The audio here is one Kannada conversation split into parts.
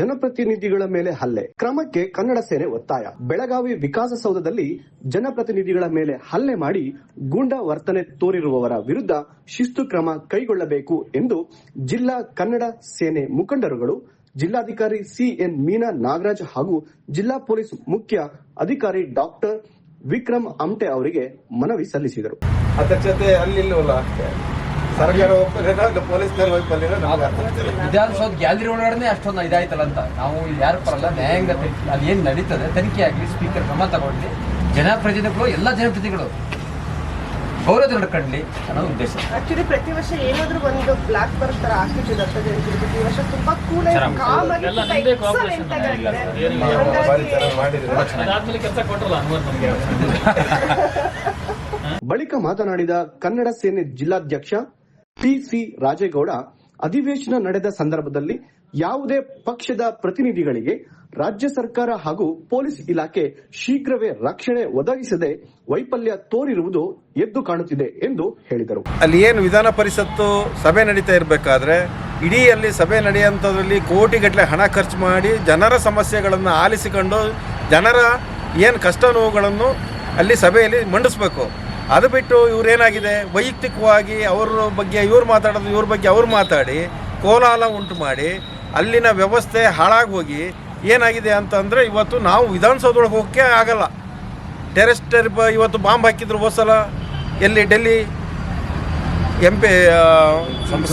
ಜನಪ್ರತಿನಿಧಿಗಳ ಮೇಲೆ ಹಲ್ಲೆ. ಕ್ರಮಕ್ಕೆ ಕನ್ನಡ ಸೇನೆ ಒತ್ತಾಯ. ಬೆಳಗಾವಿ ವಿಕಾಸಸೌಧದಲ್ಲಿ ಜನಪ್ರತಿನಿಧಿಗಳ ಮೇಲೆ ಹಲ್ಲೆ ಮಾಡಿ ಗೂಂಡಾ ವರ್ತನೆ ತೋರಿರುವವರ ವಿರುದ್ಧ ಶಿಸ್ತು ಕ್ರಮ ಕೈಗೊಳ್ಳಬೇಕು ಎಂದು ಜಿಲ್ಲಾ ಕನ್ನಡ ಸೇನೆ ಮುಖಂಡರುಗಳು, ಜಿಲ್ಲಾಧಿಕಾರಿ ಸಿಎನ್ ಮೀನಾ ನಾಗರಾಜ್ ಹಾಗೂ ಜಿಲ್ಲಾ ಪೊಲೀಸ್ ಮುಖ್ಯ ಅಧಿಕಾರಿ ಡಾಕ್ಟರ್ ವಿಕ್ರಮ್ ಅಮ್ಟೆ ಅವರಿಗೆ ಮನವಿ ಸಲ್ಲಿಸಿದರು. ಸರ್ಕಾರ ಒಪ್ಪಲಿಲ್ಲ ಇಲ್ಲ ಪೊಲೀಸ್ನವ್ರು ಒಪ್ಪಲಿಲ್ಲ ನಮ್ಗೆ ಅರ್ಥ ಆಗ್ತಿಲ್ಲ. ವಿಧಾನಸೌಧ ಗ್ಯಾಲರಿ ಒಳಗಡೆ ಅಷ್ಟೊಂದು ಇದಾಯ್ತಲ್ಲ ಅಂತ. ನಾವು ಇಲ್ಲಿ ಯಾರು ಪರಲ್ಲ ನ್ಯಾಯಾಂಗ ತನಿಖೆ ಅಲ್ಲಿ ಏನು ನಡೀತದೆ ತನಿಖೆ ಆಗಲಿ ಸ್ಪೀಕರ್ ಕ್ರಮ ತಗೊಳ್ಳಿ ಜನಪ್ರತಿನಿಧಿಗಳು ಎಲ್ಲ ಜನಪ್ರತಿನಿಧಿಗಳು ಗೌರವ ನಡ್ಕೊಳ್ಳಿ ಅನ್ನೋ ಉದ್ದೇಶ. ಆಕ್ಚುಲಿ ಪ್ರತಿ ವರ್ಷ ಏನಾದ್ರೂ ಒಂದು ಬ್ಲಾಕ್ ಬರ್ತಾರ ದತ್ತ ಜಯಂತಿ ಇರ್ಬೇಕು. ಈ ವರ್ಷ ತುಂಬಾ ಕೂಲ್ ಎಲ್ಲ ನಿಮ್ದೇ cooperation ಏನಿಲ್ಲ. ಭಾರಿ ಚೆನ್ನಾಗಿ ಮಾಡಿದ್ರು. ಅದಾದ್ಮೇಲೆ ಕೆಲಸ ನಮಗೆ. ಬಳಿಕ ಮಾತನಾಡಿದ ಕನ್ನಡ ಸೇನೆ ಜಿಲ್ಲಾಧ್ಯಕ್ಷ ಪಿಸಿ ರಾಜೇಗೌಡ ಅಧಿವೇಶನ ನಡೆದ ಸಂದರ್ಭದಲ್ಲಿ ಯಾವುದೇ ಪಕ್ಷದ ಪ್ರತಿನಿಧಿಗಳಿಗೆ ರಾಜ್ಯ ಸರ್ಕಾರ ಹಾಗೂ ಪೊಲೀಸ್ ಇಲಾಖೆ ಶೀಘ್ರವೇ ರಕ್ಷಣೆ ಒದಗಿಸದೆ ವೈಫಲ್ಯ ತೋರಿರುವುದು ಎದ್ದು ಕಾಣುತ್ತಿದೆ ಎಂದು ಹೇಳಿದರು. ಅಲ್ಲಿ ಏನು ವಿಧಾನ ಪರಿಷತ್ತು ಸಭೆ ನಡೀತಾ ಇರಬೇಕಾದ್ರೆ ಇಡೀ ಅಲ್ಲಿ ಸಭೆ ನಡೆಯುವಂಥದ್ರಲ್ಲಿ ಕೋಟಿಗಟ್ಟಲೆ ಹಣ ಖರ್ಚು ಮಾಡಿ ಜನರ ಸಮಸ್ಯೆಗಳನ್ನು ಆಲಿಸಿಕೊಂಡು ಜನರ ಏನು ಕಷ್ಟ ನೋವುಗಳನ್ನು ಅಲ್ಲಿ ಸಭೆಯಲ್ಲಿ ಮಂಡಿಸ್ಬೇಕು. ಅದು ಬಿಟ್ಟು ಇವ್ರೇನಾಗಿದೆ? ವೈಯಕ್ತಿಕವಾಗಿ ಅವ್ರ ಬಗ್ಗೆ ಇವ್ರು ಮಾತಾಡೋದು, ಇವ್ರ ಬಗ್ಗೆ ಅವ್ರು ಮಾತಾಡಿ ಕೋಲಾಹಲ ಉಂಟು ಮಾಡಿ, ಅಲ್ಲಿನ ವ್ಯವಸ್ಥೆ ಹಾಳಾಗಿ ಹೋಗಿ ಏನಾಗಿದೆ ಅಂತಂದರೆ ಇವತ್ತು ನಾವು ವಿಧಾನಸೌಧೊಳಗೆ ಹೋಗೋಕ್ಕೆ ಆಗಲ್ಲ. ಟೆರೆಸ್ಟರ್ ಇವತ್ತು ಬಾಂಬ್ ಹಾಕಿದ್ರು ಹೋಸಲ ಎಲ್ಲಿ ಡೆಲ್ಲಿ ಎಂ ಪಿ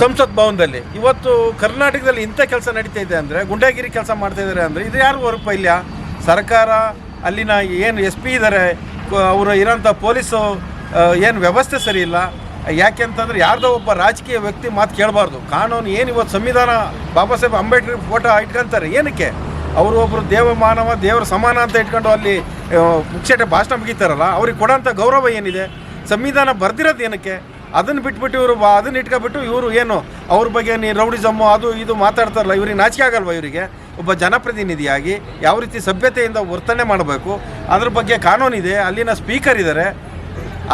ಸಂಸತ್ ಭವನದಲ್ಲಿ. ಇವತ್ತು ಕರ್ನಾಟಕದಲ್ಲಿ ಇಂಥ ಕೆಲಸ ನಡೀತಾ ಇದೆ ಅಂದರೆ, ಗುಂಡಾಗಿರಿ ಕೆಲಸ ಮಾಡ್ತಾ ಇದ್ದಾರೆ ಅಂದರೆ, ಇದು ಯಾರು ಇಲ್ಲ ಸರ್ಕಾರ ಅಲ್ಲಿನ ಏನು ಎಸ್ ಪಿ ಇದ್ದಾರೆ ಅವರು ಇರೋಂಥ ಪೊಲೀಸು ಏನು ವ್ಯವಸ್ಥೆ ಸರಿ ಇಲ್ಲ. ಯಾಕೆ ಅಂತಂದರೆ ಯಾರ್ದೋ ಒಬ್ಬ ರಾಜಕೀಯ ವ್ಯಕ್ತಿ ಮಾತು ಕೇಳಬಾರ್ದು. ಕಾನೂನು ಏನು ಇವತ್ತು ಸಂವಿಧಾನ ಬಾಬಾ ಸಾಹೇಬ್ ಅಂಬೇಡ್ಕರ್ ಫೋಟೋ ಇಟ್ಕೊಂತಾರೆ ಏನಕ್ಕೆ? ಅವರು ಒಬ್ಬರು ದೇವ ಮಾನವ ದೇವರ ಸಮಾನ ಅಂತ ಇಟ್ಕೊಂಡು ಅಲ್ಲಿ ಆ, ಭಾಷಣ ಮುಗಿತಾರಲ್ಲ ಅವ್ರಿಗೆ ಕೊಡೋಂಥ ಗೌರವ ಏನಿದೆ? ಸಂವಿಧಾನ ಬರ್ದಿರೋದು ಏನಕ್ಕೆ? ಅದನ್ನು ಬಿಟ್ಬಿಟ್ಟು ಇವರು ಅದನ್ನ ಇಟ್ಕೊಬಿಟ್ಟು ಇವರು ಏನು ಅವ್ರ ಬಗ್ಗೆ ನೀ ರೌಡಿಸಮ್ಮು ಅದು ಇದು ಮಾತಾಡ್ತಾರಲ್ಲ ಇವ್ರಿಗೆ ನಾಚಿಕೆ ಆಗಲ್ವ ಇವರಿಗೆ? ಒಬ್ಬ ಜನಪ್ರತಿನಿಧಿಯಾಗಿ ಯಾವ ರೀತಿ ಸಭ್ಯತೆಯಿಂದ ವರ್ತನೆ ಮಾಡಬೇಕು? ಅದ್ರ ಬಗ್ಗೆ ಕಾನೂನಿದೆ ಅಲ್ಲಿನ ಸ್ಪೀಕರ್ ಇದ್ದಾರೆ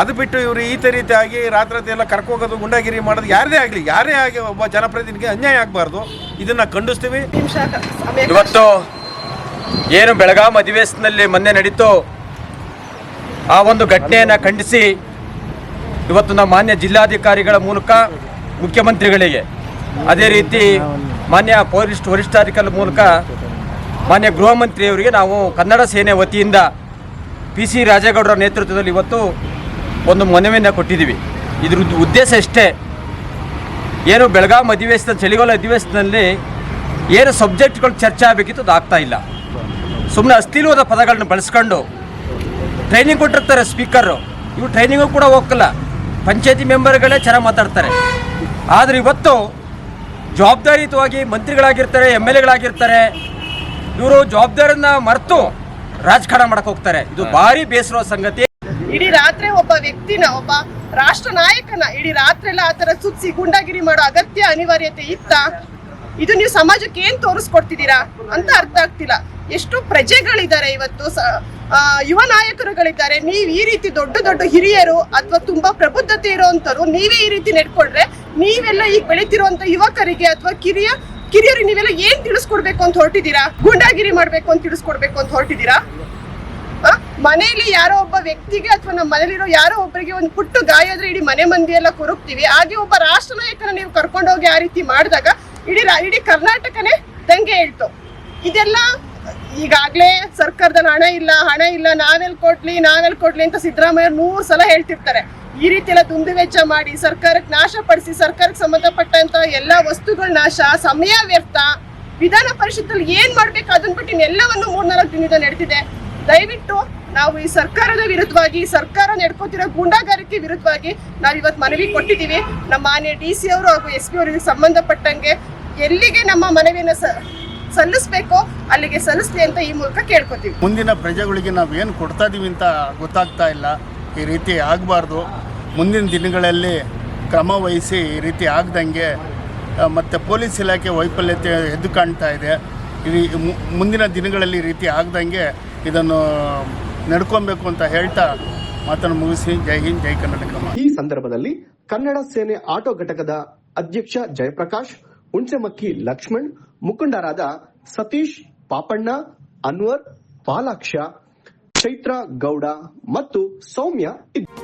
ಅದು ಬಿಟ್ಟು ಇವರು ಈ ರೀತಿಯಾಗಿ ರಾತ್ರಿ ರಾತ್ರಿ ಎಲ್ಲ ಕರ್ಕೋಗೋದು ಗುಂಡಾಗಿರಿ ಮಾಡೋದು ಯಾರದೇ ಆಗಲಿ ಯಾರೇ ಆಗಿ ಒಬ್ಬ ಜನಪ್ರತಿನಿಧಿಗೆ ಅನ್ಯಾಯ ಆಗಬಾರ್ದು. ಇದನ್ನು ಖಂಡಿಸ್ತೀವಿ. ಇವತ್ತು ಏನು ಬೆಳಗಾವಿ ಅಧಿವೇಶನದಲ್ಲಿ ಮೊನ್ನೆ ನಡೀತು. ಆ ಒಂದು ಘಟನೆಯನ್ನು ಖಂಡಿಸಿ ಇವತ್ತು ನಮ್ಮ ಮಾನ್ಯ ಜಿಲ್ಲಾಧಿಕಾರಿಗಳ ಮೂಲಕ ಮುಖ್ಯಮಂತ್ರಿಗಳಿಗೆ. ಅದೇ ರೀತಿ ಮಾನ್ಯ ಪೊಲೀಸ್ ವರಿಷ್ಠಾಧಿಕಾರಿ ಮೂಲಕ ಮಾನ್ಯ ಗೃಹ ಮಂತ್ರಿಯವರಿಗೆ ನಾವು ಕನ್ನಡ ಸೇನೆ ವತಿಯಿಂದ ಪಿ ಸಿ ರಾಜೇಗೌಡರ ನೇತೃತ್ವದಲ್ಲಿ ಇವತ್ತು ಒಂದು ಮನವಿಯನ್ನು ಕೊಟ್ಟಿದ್ದೀವಿ. ಇದ್ರ ಉದ್ದೇಶ ಇಷ್ಟೇ. ಏನು ಬೆಳಗಾವಿ ಅಧಿವೇಶನ ಚಳಿಗಾಲ ಅಧಿವೇಶನದಲ್ಲಿ ಏನು ಸಬ್ಜೆಕ್ಟ್ಗಳು ಚರ್ಚೆ ಆಗಬೇಕಿತ್ತು ಅದು ಆಗ್ತಾ ಇಲ್ಲ. ಸುಮ್ಮನೆ ಅಸ್ಥಿರವಾದ ಪದಗಳನ್ನ ಬಳಸ್ಕೊಂಡು ಟ್ರೈನಿಂಗ್ ಕೊಟ್ಟಿರ್ತಾರೆ ಸ್ಪೀಕರು ಇವು ಟ್ರೈನಿಂಗು ಕೂಡ ಹೋಗಲ್ಲ ಪಂಚಾಯತಿ ಮೆಂಬರ್ಗಳೇ ಚೆನ್ನಾಗಿ ಮಾತಾಡ್ತಾರೆ. ಆದರೆ ಇವತ್ತು ಜವಾಬ್ದಾರಿಯುತವಾಗಿ ಮಂತ್ರಿಗಳಾಗಿರ್ತಾರೆ ಎಂ ಎಲ್ ಎಗಳಾಗಿರ್ತಾರೆ ಇವರು ಜವಾಬ್ದಾರಿಯನ್ನು ಮರೆತು ರಾಜಕಾರಣ ಮಾಡಕ್ಕೆ ಹೋಗ್ತಾರೆ. ಇದು ಭಾರಿ ಬೇಸರ ಸಂಗತಿ. ಇಡೀ ರಾತ್ರಿ ಒಬ್ಬ ವ್ಯಕ್ತಿನ ಒಬ್ಬ ರಾಷ್ಟ್ರ ನಾಯಕನ ಇಡೀ ರಾತ್ರಿ ಎಲ್ಲ ಆತರ ಸುತ್ತಿ ಗುಂಡಾಗಿರಿ ಮಾಡೋ ಅಗತ್ಯ ಅನಿವಾರ್ಯತೆ ಇತ್ತ? ಇದು ನೀವು ಸಮಾಜಕ್ಕೆ ಏನ್ ತೋರಿಸ್ಕೊಡ್ತಿದ್ದೀರಾ ಅಂತ ಅರ್ಥ ಆಗ್ತಿಲ್ಲ. ಎಷ್ಟು ಪ್ರಜೆಗಳಿದ್ದಾರೆ ಇವತ್ತು ಯುವ ನಾಯಕರುಗಳಿದ್ದಾರೆ. ನೀವು ಈ ರೀತಿ ದೊಡ್ಡ ದೊಡ್ಡ ಹಿರಿಯರು ಅಥವಾ ತುಂಬಾ ಪ್ರಬುದ್ಧತೆ ಇರುವಂತರು ನೀವೇ ಈ ರೀತಿ ನೆಡ್ಕೊಂಡ್ರೆ ನೀವೆಲ್ಲ ಈಗ ಬೆಳೀತಿರುವಂತ ಯುವಕರಿಗೆ ಅಥವಾ ಕಿರಿಯ ಕಿರಿಯರಿಗೆ ನೀವೆಲ್ಲ ಏನ್ ತಿಳಿಸ್ಕೊಡ್ಬೇಕು ಅಂತ ಹೊರಟಿದ್ದೀರಾ? ಗುಂಡಾಗಿರಿ ಮಾಡ್ಬೇಕು ಅಂತ ತಿಳಿಸ್ಕೊಡ್ಬೇಕು ಅಂತ ಹೊರಟಿದ್ದೀರಾ? ಆ, ಮನೆಯಲ್ಲಿ ಯಾರೋ ಒಬ್ಬ ವ್ಯಕ್ತಿಗೆ ಅಥವಾ ನಮ್ಮ ಮನೇಲಿರೋ ಯಾರೋ ಒಬ್ಬರಿಗೆ ಒಂದು ಪುಟ್ಟು ಗಾಯ ಆದ್ರೆ ಇಡೀ ಮನೆ ಮಂದಿ ಎಲ್ಲ ಕೊರಗ್ತೀವಿ ಹಾಗೆ ಒಬ್ಬ ರಾಷ್ಟ್ರ ನಾಯಕನ ನೀವು ಕರ್ಕೊಂಡೋಗಿ ಆ ರೀತಿ ಮಾಡಿದಾಗ ಇಡೀ ಇಡೀ ಕರ್ನಾಟಕನೇ ದಂಗೆ ಹೇಳ್ತು. ಇದೆಲ್ಲ ಈಗಾಗ್ಲೇ ಸರ್ಕಾರದಲ್ಲಿ ಹಣ ಇಲ್ಲ ಹಣ ಇಲ್ಲ ನಾವೆಲ್ಲಿ ಕೊಡ್ಲಿ ನಾವೆಲ್ಲಿ ಕೊಡ್ಲಿ ಅಂತ ಸಿದ್ದರಾಮಯ್ಯ ನೂರು ಸಲ ಹೇಳ್ತಿರ್ತಾರೆ. ಈ ರೀತಿ ಎಲ್ಲ ದುಂದು ವೆಚ್ಚ ಮಾಡಿ, ಸರ್ಕಾರಕ್ಕೆ ನಾಶ ಪಡಿಸಿ, ಸರ್ಕಾರಕ್ಕೆ ಸಂಬಂಧಪಟ್ಟಂತ ಎಲ್ಲಾ ವಸ್ತುಗಳ ನಾಶ, ಸಮಯ ವ್ಯರ್ಥ. ವಿಧಾನ ಪರಿಷತ್ತಲ್ಲಿ ಏನ್ ಮಾಡ್ಬೇಕು ಅದನ್ನ ಬಿಟ್ಟು ಇನ್ನೆಲ್ಲವನ್ನು ಮೂರ್ನಾಲ್ಕು ದಿನದ ನಡೆದಿದೆ. ದಯವಿಟ್ಟು ನಾವು ಈ ಸರ್ಕಾರದ ವಿರುದ್ಧವಾಗಿ ಸರ್ಕಾರ ನಡ್ಕೋತಿರೋ ಗೂಂಡಾಗಾರಿಕೆ ವಿರುದ್ಧವಾಗಿ ನಾವು ಇವತ್ತು ಮನವಿ ಕೊಟ್ಟಿದ್ದೀವಿ. ನಮ್ಮ ಮಾನ್ಯ ಡಿ ಸಿ ಅವರು ಹಾಗೂ ಎಸ್ ಪಿ ಅವರಿಗೆ ಸಂಬಂಧಪಟ್ಟಂಗೆ ಎಲ್ಲಿಗೆ ನಮ್ಮ ಮನವಿಯನ್ನು ಸಲ್ಲಿಸ್ಬೇಕೋ ಅಲ್ಲಿಗೆ ಸಲ್ಲಿಸ್ಲಿ ಅಂತ ಈ ಮೂಲಕ ಕೇಳ್ಕೊತೀವಿ. ಮುಂದಿನ ಪ್ರಜೆಗಳಿಗೆ ನಾವು ಏನು ಕೊಡ್ತಾ ಇದೀವಿ ಅಂತ ಗೊತ್ತಾಗ್ತಾ ಇಲ್ಲ. ಈ ರೀತಿ ಆಗಬಾರ್ದು. ಮುಂದಿನ ದಿನಗಳಲ್ಲಿ ಕ್ರಮ ವಹಿಸಿ ಈ ರೀತಿ ಆಗದಂಗೆ ಮತ್ತು ಪೊಲೀಸ್ ಇಲಾಖೆ ವೈಫಲ್ಯತೆ ಎದ್ದು ಕಾಣ್ತಾ ಇದೆ. ಈ ಮುಂದಿನ ದಿನಗಳಲ್ಲಿ ಈ ರೀತಿ ಆಗದಂಗೆ ಇದನ್ನು ನಡ್ಕೊಬೇಕು ಅಂತ ಹೇಳ್ತಾ ಮಾತನ್ನು ಮುಗಿಸಿ. ಜೈ ಹಿಂದ್, ಜೈ ಕರ್ನಾಟಕ ಈ ಸಂದರ್ಭದಲ್ಲಿ ಕನ್ನಡ ಸೇನೆ ಆಟೋ ಘಟಕದ ಅಧ್ಯಕ್ಷ ಜಯಪ್ರಕಾಶ್, ಹುಣ್ಸೆಮಕ್ಕಿ ಲಕ್ಷ್ಮಣ್, ಮುಖಂಡರಾದ ಸತೀಶ್ ಪಾಪಣ್ಣ, ಅನ್ವರ್ ಪಾಲಾಕ್ಷ, ಚೈತ್ರ ಗೌಡ ಮತ್ತು ಸೌಮ್ಯ ಇದ್ದರು